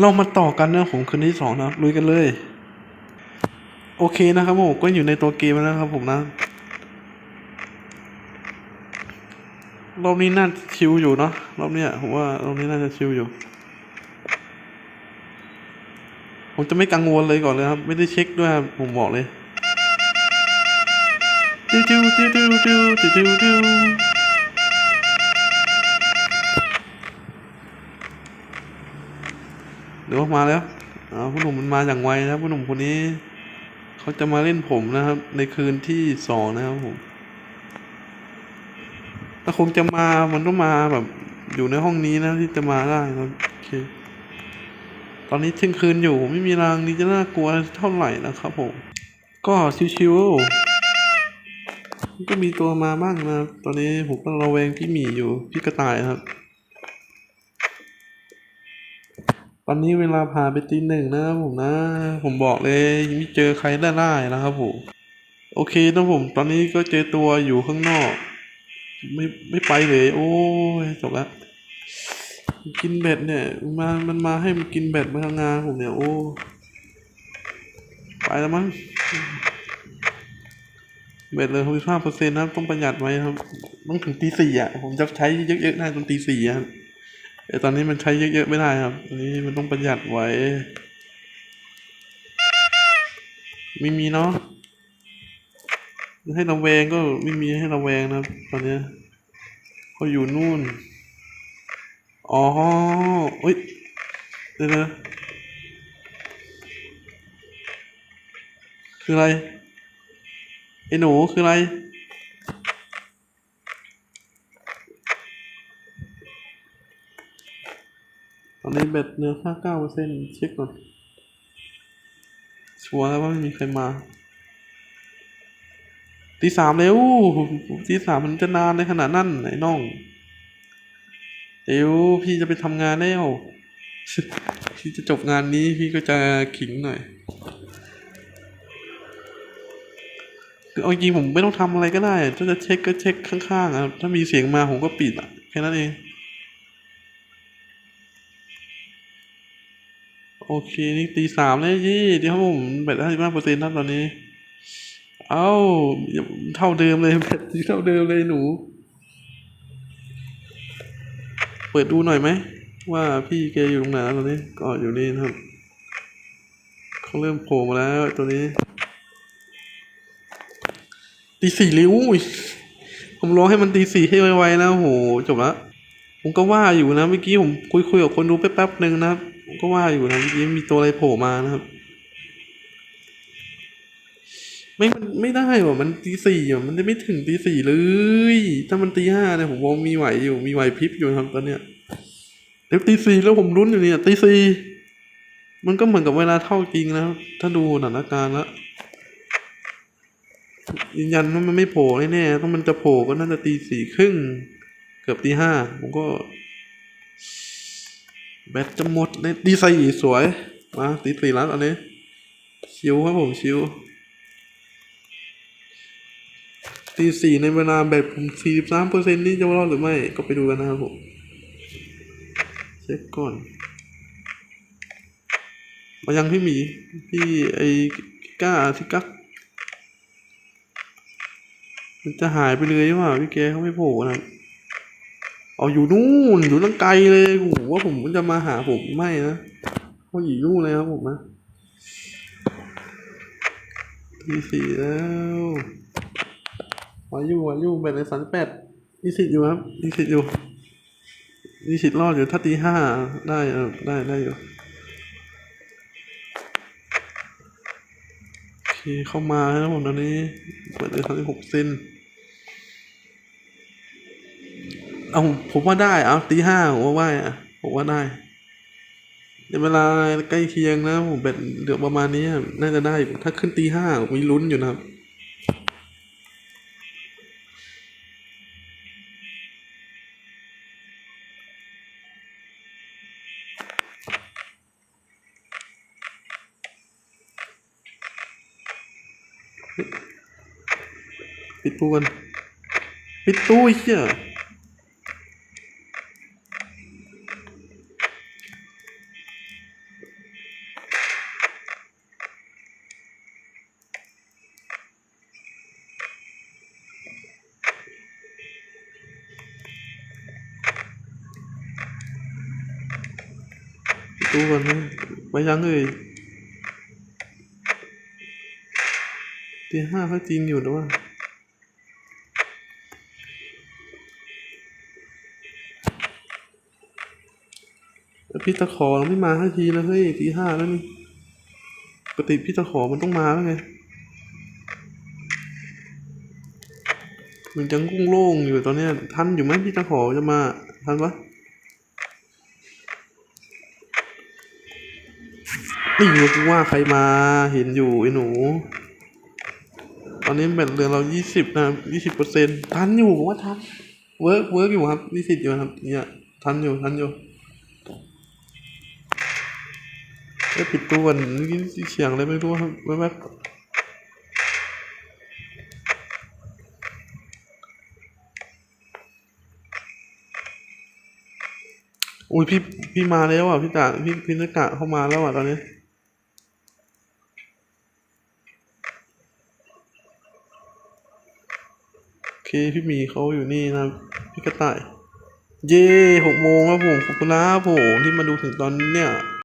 เรามาต่อกันนะผมคืนที่สองนะลุยกันเลย โอเคนะครับผมก็อยู่ในตัวเกมแล้วนะครับผมนะรอบนี้น่าจะชิวอยู่เนาะรอบเนี้ยผมว่ารอบนี้น่าจะชิวอยู่ ผมจะไม่กังวลเลยก่อนเลยครับ ไม่ได้เช็คด้วยผมบอกเลยดิวดิวดิวดิว เดี๋ยวมาแล้วอาผู้หนุ่มมันมาอย่างไวนะครับผู้หนุ่มคนนี้ เขาจะมาเล่นผมนะครับ ในคืนที่สองนะครับผมถ้าคงจะมามันต้องมาแบบอยู่ในห้องนี้นะที่จะมาได้ครับโอเค ตอนนี้เที่ยงคืนอยู่ไม่มีรางนี้จะน่ากลัวเท่าไหร่นะครับผม ก็ชิวๆก็มีตัวมาบ้างนะ ตอนนี้ผมก็ระแวงพี่หมีอยู่พี่กระต่ายครับ ต อนนี้เวลาผ่านไปตีหนึ่งนะครับผมนะ ผมบอกเลยยังไม่เจอใครได้ได้นะครับผมโอเคนะผม ตอนนี้ก็เจอตัวอยู่ข้างนอก ไม่ไม่ไปเลย โอ้ยจบละกินเบ็ดเนี่ยมามันมาให้มันกินเบ็ดมาทำงานผมเนี่ย โอ้ ไปแล้วมั้งเบ็ดเลยหกสิบห้าเปอร์เซ็นต์นะต้องประหยัดไว้ครับ ต้องถึงตีสี่อะ ผมจะใช้เยอะๆได้จนตีสี่อะครับ แต่ตอนนี้มันใช้เยอะๆไม่ได้ครับตอนนี้มันต้องประหยัดไว้ ไม่มีเนาะให้ระแวงก็ไม่มีให้ระแวงนะครับ ตอนนี้เขาอยู่นู่น อ๋อเอ้ยเดี๋ยวนะคืออะไรไอ้หนูคืออะไร ตเบ็ดเลือค่าเก้าเปอร์เซ็นต์เช็คก่อน ชัวร์แล้วว่าไม่มีใครมา ตีสามเร็วตีสามมันจะนานในขนาดนั้นไอ้น้องเดี๋วพี่จะไปทำงานแล้วพี่จะจบงานนี้พี่ก็จะขิงหน่อยคือเอาจริงผมไม่ต้องทำอะไรก็ได้ ถ้าจะเช็คก็เช็คข้างๆอะถ้ามีเสียงมาผมก็ปิดอะแค่นั้นเอง โอเค นี่ตีสามแล้วยี่เดี๋ยวครับผมแบตห้าสิบห้าเปอร์เซ็นต์ครับตอนนี้ เอ้า เท่าเดิมเลยแบตเท่าเดิมเลยหนู เปิดดูหน่อยไหม ว่าพี่แกอยู่ตรงไหนแล้วตอนนี้ ก็อยู่นี่นะครับเขาเริ่มโผล่มาแล้วตัวนี้ตีสี่เลยอุ้ยผมรอให้มันตีสี่ให้ไวๆแล้วโหจบละผมก็ว่าอยู่นะเมื่อกี้ผมคุยคุยกับคนดูแป๊บๆหนึ่งนะครับ ก็ว่าอยู่นะเมื่อกี้มีตัวอะไรโผล่มานะครับ ไม่มันไม่ได้ว่ะมันตีสี่อะมันจะไม่ถึงตีสี่เลย ถ้ามันตีห้าเนี่ยผมว่ามีไหวอยู่มีไหวพริบอยู่ครับตอนเนี้ยเดี๋ยวตีสี่แล้วผมรุ้นอยู่เนี่ยตีสี่มันก็เหมือนกับเวลาเท่าจริงนะครับ ถ้าดูสถานการณ์แล้วยืนยันว่ามันไม่โผล่แน่ๆถ้ามันจะโผล่ก็น่าจะตีสี่ครึ่งเกือบตีห้าผมก็ แบตจะหมดในตีสี่สวย มาตีสี่ล้วตอนนี้ ชิวครับผมชิวตีสี่ในเวลาแบบผมสี่สิบสามเปอร์เซ็นต์นี่จะรอดหรือไม่ ก็ไปดูกันนะครับผม เช็คก่อน มายังพี่หมี พี่ไอ้ก้าที่กักมันจะหายไปเลยว่าพี่แกเขาไม่โผล่นะ เอาอยู่นู่นอยู่ตั้งไกลเลยโหว่าผมจะมาหาผมไม่นะเขาอยู่นู่นเลยครับผมนะทีสี่แล้ววายุวายุแบตในสามแปดมีสิทธิ์อยู่ครับมีสิทธิ์อยู่มีสิทธิ์รอดอยู่ถ้าตีห้าได้เออได้ได้อยู่โอเคเข้ามาแล้วผมตอนนี้เปิดเลยสามสิบหกเซน เอาผมว่าได้เอาตีห้าผมว่าไหวอะผมว่าได้ในเวลาใกล้เคียงนะผมเบ็ดเดือประมาณนี้น่าจะได้ถ้าขึ้นตีห้ามีลุ้นอยู่นะครับปิดตู้กันปิดตู้ไอ้เหี้ย ตู้ก่อนนะไปยังเอ่ยตีห้าก็จริงอยู่นะว่าพี่ตะขอไม่มาสักทีนะเฮ้ยตีห้าแล้วนี่ปกติพี่ตะขอมันต้องมาแล้วไงมันยังกุ้งโล่งอยู่ตอนเนี้ยทันอยู่ไหมพี่ตะขอจะมาทันปะ นี่อยู่กูว่าใครมาเห็นอยู่ไอ้หนู ตอนนี้แบตเหลือเรายี่สิบนะยี่สิบเปอร์เซ็นต์ทันอยู่ผมว่าทันเวิร์กเวิร์กอยู่ครับยี่สิบอยู่ครับเนี่ยทันอยู่ทันอยู่ไอ้ปิดตัวก่อนเมื่อกี้เสียงอะไรไม่รู้ครับแวบๆอุ้ยพี่พี่มาแล้วอะพี่ตาพี่พี่นักะเข้ามาแล้วอะตอนนี้โอ เคพี่หมีเขาอยู่นี่นะพี่กระต่าย เย่หกโมงแล้วผมขอบคุณนะครับผมที่มาดูถึงตอนนี้เนี้ย